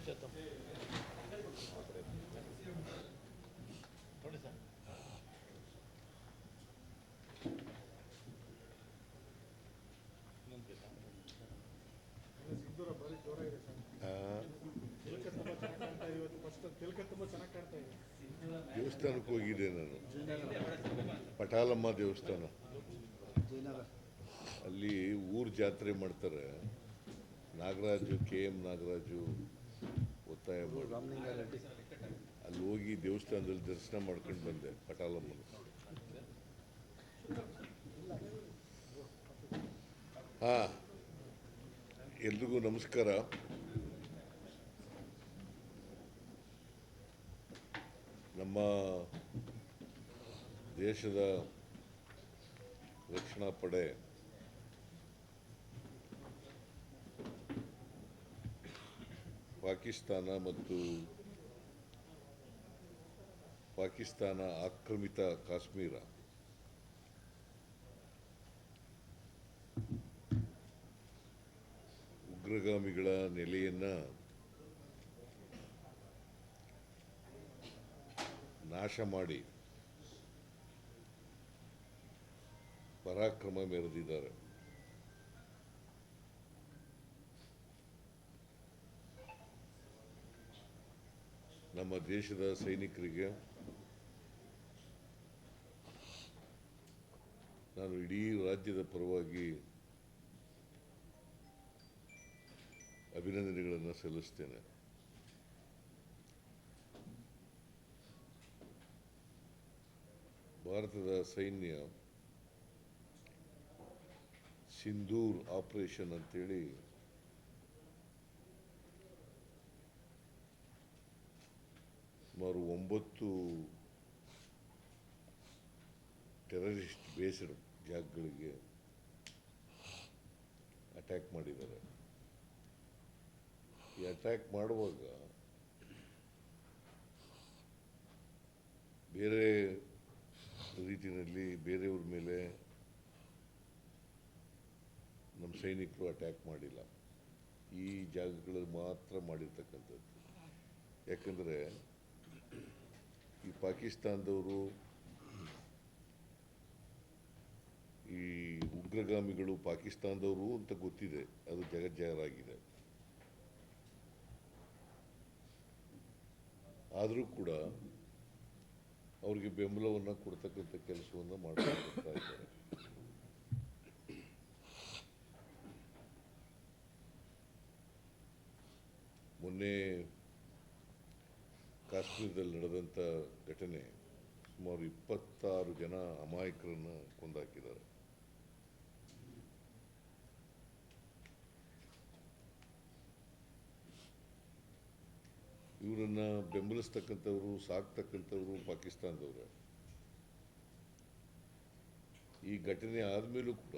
చేద్దాం ನೋಡಿ ಸರ್ ಇನ್ನೊಂದು ಬೇಕಾ? ಸಿಂಧೂರ ಭಾರಿ ಜೋರಾಗಿದೆ ಸರ್ ತಿಲಕ ತುಂಬ ಚೆನ್ನಾಗಿ ಕಾಣ್ತಾ ಇದೆ ಇವತ್ತು ಫಸ್ಟ್ ತಿಲಕ ತುಂಬ ಚೆನ್ನಾಗಿ ಕಾಣ್ತಾ ಇದೆ ದೇವಸ್ಥಾನಕ್ಕೆ ಹೋಗಿದ್ದೆ ನಾನು ಪಟಾಲಮ್ಮ ದೇವಸ್ಥಾನ ಅಲ್ಲಿ ಊರ್ ಜಾತ್ರೆ ಮಾಡ್ತಾರೆ ನಾಗರಾಜು ಕೆ ಎಂ ನಾಗರಾಜು ಒತ್ತಾಯ ಮಾಡಿ ಅಲ್ಲಿ ಹೋಗಿ ದೇವಸ್ಥಾನದಲ್ಲಿ ದರ್ಶನ ಮಾಡ್ಕೊಂಡು ಬಂದೆ ಪಟಾಲಮ್ಮನ ಹಾ, ಎಲ್ರಿಗೂ ನಮಸ್ಕಾರ. ನಮ್ಮ ದೇಶದ ರಕ್ಷಣಾ ಪಡೆ ಪಾಕಿಸ್ತಾನ ಮತ್ತು ಪಾಕಿಸ್ತಾನ ಆಕ್ರಮಿತ ಕಾಶ್ಮೀರ. ಉಗ್ರಗಾಮಿಗಳ ನೆಲೆಯನ್ನ ನಾಶ ಮಾಡಿ ಪರಾಕ್ರಮ ಮೆರೆದಿದ್ದಾರೆ. ನಮ್ಮ ದೇಶದ ಸೈನಿಕರಿಗೆ ನಾನು ಇಡೀ ರಾಜ್ಯದ ಪರವಾಗಿ ಅಭಿನಂದನೆಗಳನ್ನು ಸಲ್ಲಿಸ್ತೇನೆ. ಭಾರತದ ಸೈನ್ಯ ಸಿಂಧೂರ್ ಆಪರೇಷನ್ ಅಂತೇಳಿ ಸುಮಾರು ಒಂಬತ್ತು ಟೆರರಿಸ್ಟ್ ಬೇಸ್ಡ್ ಜಾಗಗಳಿಗೆ ಅಟ್ಯಾಕ್ ಮಾಡಿದ್ದಾರೆ. ಈ ಅಟ್ಯಾಕ್ ಮಾಡುವಾಗ ಬೇರೆ ರೀತಿಯಲ್ಲಿ ಬೇರೆಯವ್ರ ಮೇಲೆ ನಮ್ಮ ಸೈನಿಕರು ಅಟ್ಯಾಕ್ ಮಾಡಿಲ್ಲ. ಈ ಜಾಗಗಳಲ್ಲಿ ಮಾತ್ರ ಮಾಡಿರ್ತಕ್ಕಂಥದ್ದು. ಯಾಕಂದರೆ ಈ ಪಾಕಿಸ್ತಾನದವರು ಈ ಉಗ್ರಗಾಮಿಗಳು ಪಾಕಿಸ್ತಾನದವರು ಅಂತ ಗೊತ್ತಿದೆ. ಅದು ಜಗಜ್ಜಾಹರಾಗಿದೆ ಆದರೂ ಕೂಡ ಅವರಿಗೆ ಬೆಂಬಲವನ್ನು ಕೊಡ್ತಕ್ಕಂಥ ಕೆಲಸವನ್ನು ಮಾಡ್ತಾ ಇದ್ದಾರೆ. ಕಾಶ್ಮೀರದಲ್ಲಿ ನಡೆದಂಥ ಘಟನೆ ಸುಮಾರು ಇಪ್ಪತ್ತಾರು ಜನ ಅಮಾಯಕರನ್ನು ಕೊಂದಾಕಿದ್ದಾರೆ. ಇವರನ್ನ ಬೆಂಬಲಿಸ್ತಕ್ಕಂಥವ್ರು, ಸಾಕ್ತಕ್ಕಂಥವ್ರು ಪಾಕಿಸ್ತಾನದವ್ರೆ. ಈ ಘಟನೆ ಆದಮೇಲೂ ಕೂಡ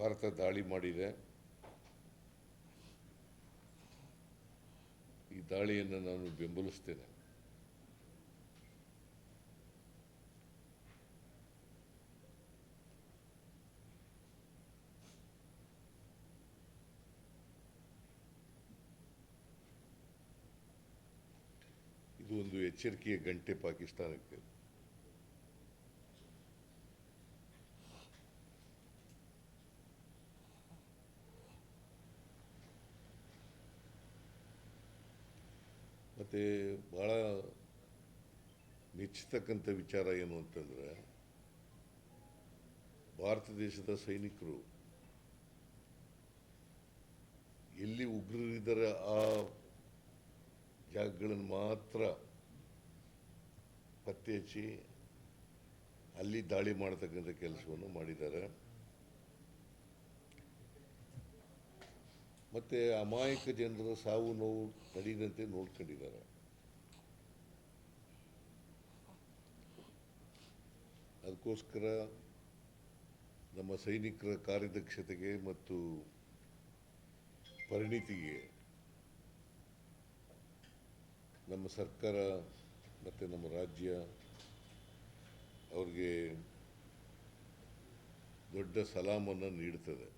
ಭಾರತ ದಾಳಿ ಮಾಡಿದೆ. ಈ ದಾಳಿಯನ್ನು ನಾನು ಬೆಂಬಲಿಸ್ತೇನೆ. ಇದು ಒಂದು ಎಚ್ಚರಿಕೆಯ ಗಂಟೆ ಪಾಕಿಸ್ತಾನಕ್ಕೆ. ಮತ್ತು ಭಾಳ ಮೆಚ್ಚತಕ್ಕಂಥ ವಿಚಾರ ಏನು ಅಂತಂದರೆ, ಭಾರತ ದೇಶದ ಸೈನಿಕರು ಎಲ್ಲಿ ಉಗ್ರರಿದ್ದಾರೆ ಆ ಜಾಗಗಳನ್ನು ಮಾತ್ರ ಪತ್ತೆ ಹಚ್ಚಿ ಅಲ್ಲಿ ದಾಳಿ ಮಾಡತಕ್ಕಂಥ ಕೆಲಸವನ್ನು ಮಾಡಿದ್ದಾರೆ. ಮತ್ತು ಅಮಾಯಕ ಜನರ ಸಾವು ನೋವು ತಡೀದಂತೆ ನೋಡ್ಕೊಂಡಿದ್ದಾರೆ. ಅದಕ್ಕೋಸ್ಕರ ನಮ್ಮ ಸೈನಿಕರ ಕಾರ್ಯದಕ್ಷತೆಗೆ ಮತ್ತು ಪರಿಣಿತಿಗೆ ನಮ್ಮ ಸರ್ಕಾರ ಮತ್ತು ನಮ್ಮ ರಾಜ್ಯ ಅವ್ರಿಗೆ ದೊಡ್ಡ ಸಲಾಮನ್ನು ನೀಡ್ತದೆ.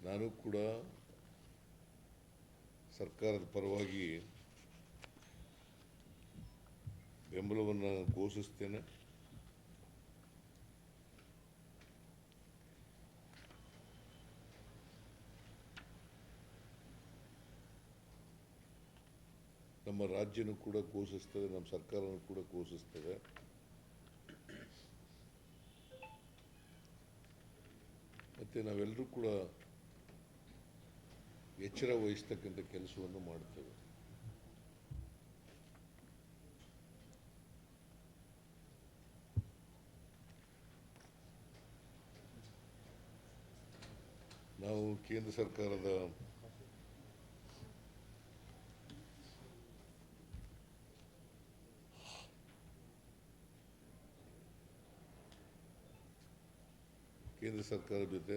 ನಾನು ಕೂಡ ಸರ್ಕಾರದ ಪರವಾಗಿ ಬೆಂಬಲವನ್ನು ಘೋಷಿಸ್ತೇನೆ. ನಮ್ಮ ರಾಜ್ಯನೂ ಕೂಡ ಘೋಷಿಸ್ತದೆ, ನಮ್ಮ ಸರ್ಕಾರನೂ ಕೂಡ ಘೋಷಿಸ್ತದೆ. ಮತ್ತು ನಾವೆಲ್ಲರೂ ಕೂಡ ಎಚ್ಚರ ವಹಿಸ್ತಕ್ಕಂಥ ಕೆಲಸವನ್ನು ಮಾಡ್ತೇವೆ. ನಾವು ಕೇಂದ್ರ ಸರ್ಕಾರದ ಕೇಂದ್ರ ಸರ್ಕಾರದ ಜೊತೆ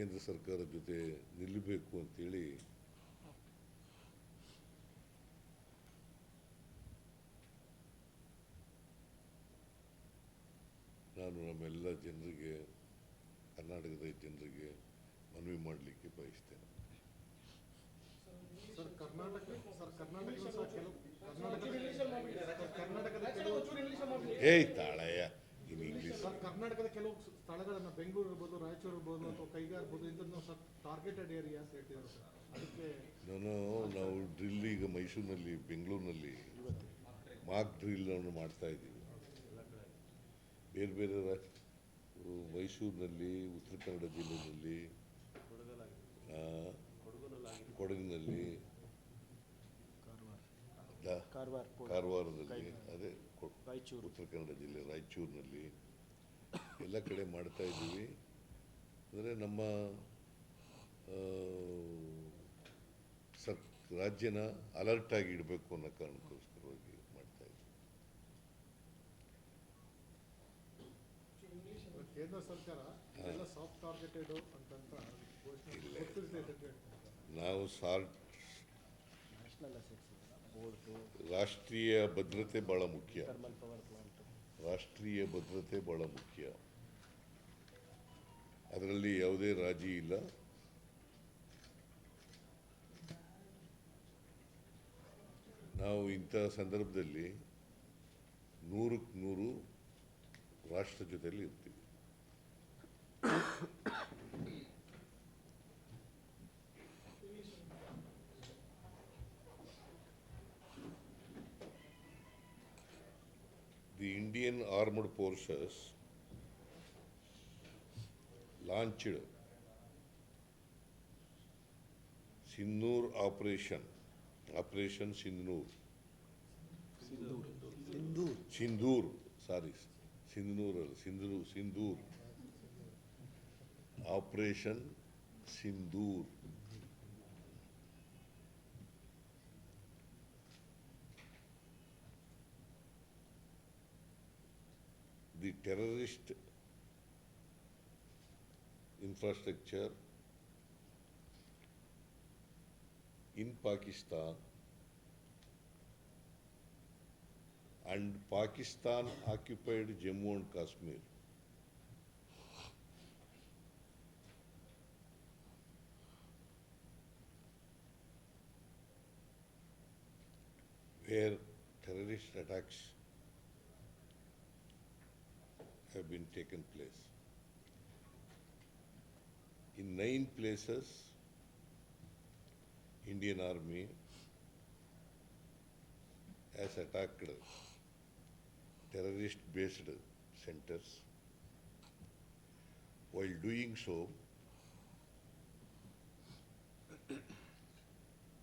ಕೇಂದ್ರ ಸರ್ಕಾರದ ಜೊತೆ ನಿಲ್ಲಬೇಕು ಅಂತೇಳಿ ನಾನು ನಮ್ಮೆಲ್ಲ ಜನರಿಗೆ ಕರ್ನಾಟಕದ ಜನರಿಗೆ ಮನವಿ ಮಾಡಲಿಕ್ಕೆ ಬಯಸ್ತೇನೆ. ಏಯ್ ತಾಳಯ್ಯ ಇನ್ ಇಂಗ್ಲೀಷ್ ಸರ್ ಕರ್ನಾಟಕದ ಕೆಲವು ಸ್ಥಳಗಳನ್ನ ಬೆಂಗಳೂರು ಇರ್ಬೋದು ರಾಯಚೂರು ಇರ್ಬೋದು ಅಥವಾ ಕೈಗಾರ ಇರ್ಬೋದು ಇಂಥದ್ದು ಸರ್ ಟಾರ್ಗೆಟೆಡ್ ಏರಿಯಾ ಅಂತ ಹೇಳ್ತಿದ್ದಾರೆ ಸರ್. ಅದಕ್ಕೆ ನಾನು ನಾವು ಡ್ರಿಲ್ ಈಗ ಮೈಸೂರಿನಲ್ಲಿ ಬೆಂಗಳೂರಿನಲ್ಲಿ ಮಾಕ್ ಡ್ರಿಲ್ ಅನ್ನು ಮಾಡ್ತಾ ಇದ್ದೀವಿ. ಬೇರೆ ಬೇರೆ ರಾ- ಮೈಸೂರಿನಲ್ಲಿ ಉತ್ತರ ಕನ್ನಡ ಜಿಲ್ಲೆಯಲ್ಲಿ ಕೊಡಗಿನಲ್ಲಿ ಕಾರವಾರದಲ್ಲಿ ಅದೇ ಕೊ- ರಾಯಚೂರು. ಉತ್ತರ ಕನ್ನಡ ಜಿಲ್ಲೆ ರಾಯಚೂರಿನಲ್ಲಿ ಎಲ್ಲ ಕಡೆ ಮಾಡ್ತಾ ಇದ್ದೀವಿ. ಅಂದರೆ ನಮ್ಮ ಆ, ಸರ್ ರಾಜ್ಯನ ಅಲರ್ಟ್ ಆಗಿ ಇಡಬೇಕು ಅನ್ನೋ ಕಾರಣಕ್ಕೋಸ್ಕರವಾಗಿ ಮಾಡ್ತಾ ಇದ್ದೀವಿ. ಕೇಂದ್ರ ಸರ್ಕಾರ ಸಾಫ್ಟ್ ಟಾರ್ಗೆಟೆಡ್ ಅಂತಂತ. ನಾವು ಸಾರ್ಟ್ ನ್ಯಾಷನಲ್ ಅಸೆಟ್ಸ್ ಬೋರ್ಡು ರಾಷ್ಟ್ರೀಯ ಭದ್ರತೆ ಭಾಳ ಮುಖ್ಯ. ರಾಷ್ಟ್ರೀಯ ಭದ್ರತೆ ಭಾಳ ಮುಖ್ಯ. ಅದರಲ್ಲಿ ಯಾವುದೇ ರಾಜಿ ಇಲ್ಲ. ನಾವು ಇಂಥ ಸಂದರ್ಭದಲ್ಲಿ ನೂರಕ್ಕೆ ನೂರು ರಾಷ್ಟ್ರ ಜೊತೆಯಲ್ಲಿ ಇರ್ತೀವಿ. The Indian armed Forces launched Sinnoor Operation, Operation Sinnoor. Sindoor Sindoor, sorry, Sindoor, Sindoor, Sindoor. Operation Sindoor. The terrorist infrastructure in Pakistan and Pakistan occupied Jammu and Kashmir. Where terrorist attacks have been taken place. In nine places, Indian Army has attacked terrorist-based centers. While doing so,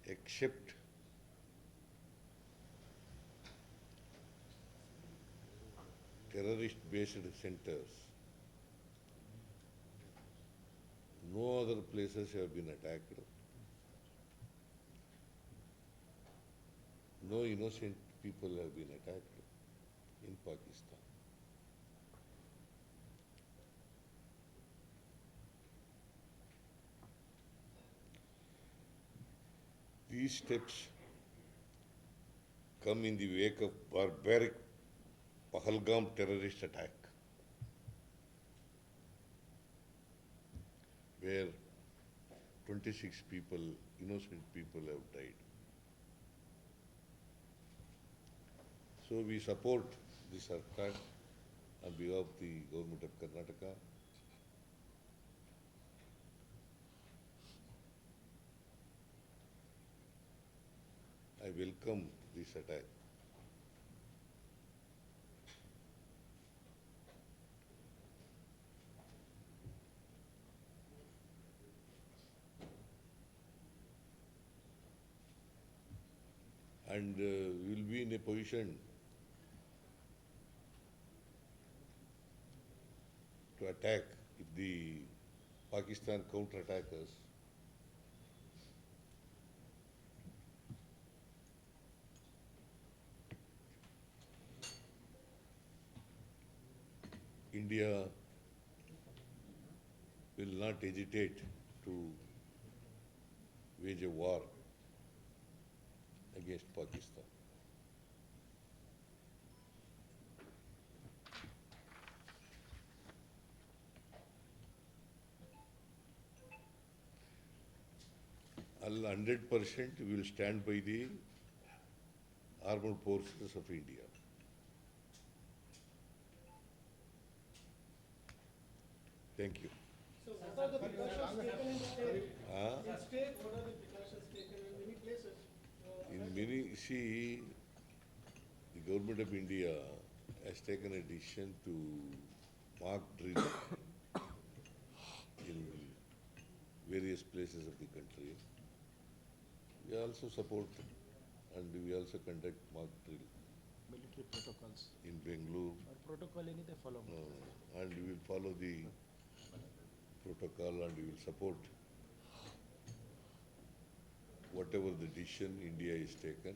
except terrorist-based centers, no other places have been attacked. No innocent people have been attacked in Pakistan. These steps come in the wake of barbaric Pahalgam terrorist attack, where 26 people, innocent people have died. So we support the Sarkar on behalf of the government of Karnataka. I welcome this attack. And uh, we will be in a position to attack if the Pakistan counter-attack us. India will not hesitate to wage a war against Pakistan. Hundred percent will stand by the armed forces of India. Thank you. So what are the precautions taken in the state? Ah? In state, what are the precautions taken in many places? Uh, In many, See, the government of India has taken a decision to mark drill in various places of the country. We also support and we also conduct mock drill military protocols. in Bengaluru. Or protocol any they follow. No, and we will follow the protocol and we will support whatever the decision India is taken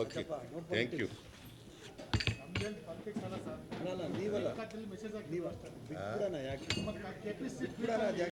Okay, thank you ನೀವಲ್ಲ. Message ನೀವ ಬಿಟ್ಬಿಡೋಣ ಯಾಕೆ? ಮತ್ತೆ KPC ಬಿಟ್ಬಿಡೋಣ ಅದು ಯಾಕೆ?